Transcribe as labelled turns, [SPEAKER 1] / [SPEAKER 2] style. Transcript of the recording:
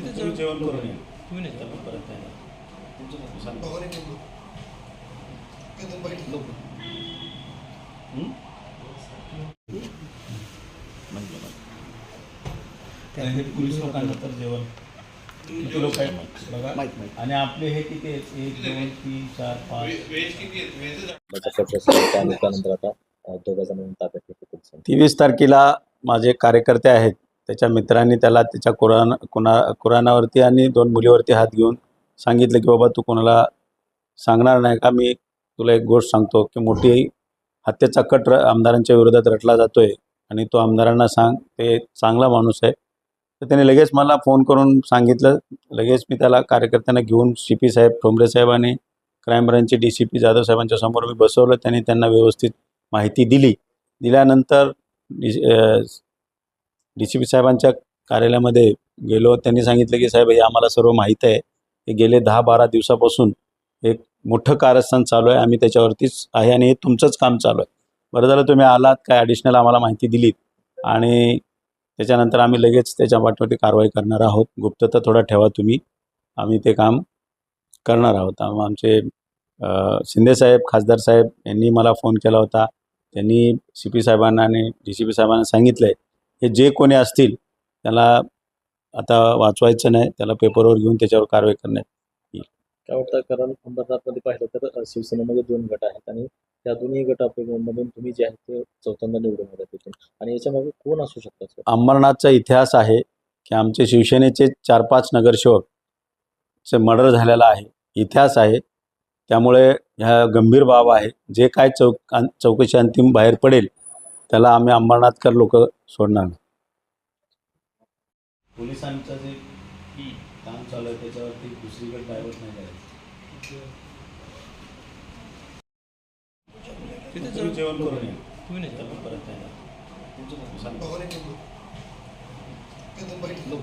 [SPEAKER 1] तिथे
[SPEAKER 2] तुम्ही जेवण करून या.
[SPEAKER 1] तुम्ही नाही
[SPEAKER 2] त्यामुळे परत नाही येणार. सांग. म्हणजे मग. पोलीस लोकांना तर जेवण. किती लोक आहेत बघा. आणि आपले हे किती आहेत? एक दोन तीन चार पाच.
[SPEAKER 3] पोलिसांनी
[SPEAKER 2] तेवीस तारखेला माझे कार्यकर्ते आहेत. त्याच्या मित्रांनी त्याला त्याच्या कुराण कुणा कुराणावरती आणि दोन मुलीवरती हात घेऊन सांगितलं की बाबा तू कोणाला सांगणार नाही का? मी तुला एक गोष्ट सांगतो की मोठी हत्येचा कट र आमदारांच्या विरोधात रटला जातो आहे आणि तो आमदारांना सांग ते चांगला माणूस आहे. तर त्याने लगेच मला फोन करून सांगितलं. लगेच मी त्याला कार्यकर्त्यांना घेऊन सी पी साहेब ठोंबरे साहेब आणि क्राईम ब्रांचचे डी सी पी जाधव साहेबांच्या समोर मी बसवलं. त्यांनी त्यांना व्यवस्थित माहिती दिली. दिल्यानंतर डी सी पी साहेबांच्या कार्यालयामध्ये गेलो. त्यांनी सांगितलं की साहेब हे आम्हाला सर्व माहीत आहे. हे गेले दहा बारा दिवसापासून एक मोठं कारस्थान चालू आहे. आम्ही त्याच्यावरतीच आहे आणि हे तुमचंच काम चालू आहे. बरं झालं तुम्ही आलात. काय ॲडिशनल आम्हाला माहिती दिलीत. आणि त्याच्यानंतर आम्ही लगेच त्याच्या पाठवरती कारवाई करणार आहोत. गुप्तता थोडा ठेवा तुम्ही. आम्ही ते काम करणार आहोत. आमचे शिंदेसाहेब खासदार साहेब यांनी मला फोन केला होता. त्यांनी सी पी साहेबांना आणि डी सी पी साहेबांना सांगितलं आहे हे जे कोणी असतील त्याला आता वाचवायचं नाही त्याला पेपरवर घेऊन त्याच्यावर कारवाई करण्यात
[SPEAKER 3] काय वाटतं? कारण अंबरनाथमध्ये पाहिलं तर शिवसेनेमध्ये दोन गट आहेत आणि त्या दोन्ही गटामधून तुम्ही जे आहे ते चौथ्यांदा निवडून आला तिथून आणि याच्यामागे कोण असू शकतात
[SPEAKER 2] अंबरनाथचा इतिहास आहे की आमचे शिवसेनेचे चार पाच नगरसेवक चे मर्डर झालेला आहे. इतिहास आहे. त्यामुळे ह्या गंभीर बाब आहे. जे काय चौक चौकशी अंतिम बाहेर पडेल त्याला आम्ही अंबरनाथकर लोक सोडणार. नाही पोलिसांचं जे काम चालू आहे त्याच्यावरती दुसरीकडे डायव्हर्ट नाही करायचं.
[SPEAKER 1] तिथे
[SPEAKER 2] तुम्ही जेवण करून या.
[SPEAKER 1] तुम्ही नाही
[SPEAKER 2] परत नाही येणार. सांग.
[SPEAKER 1] लोक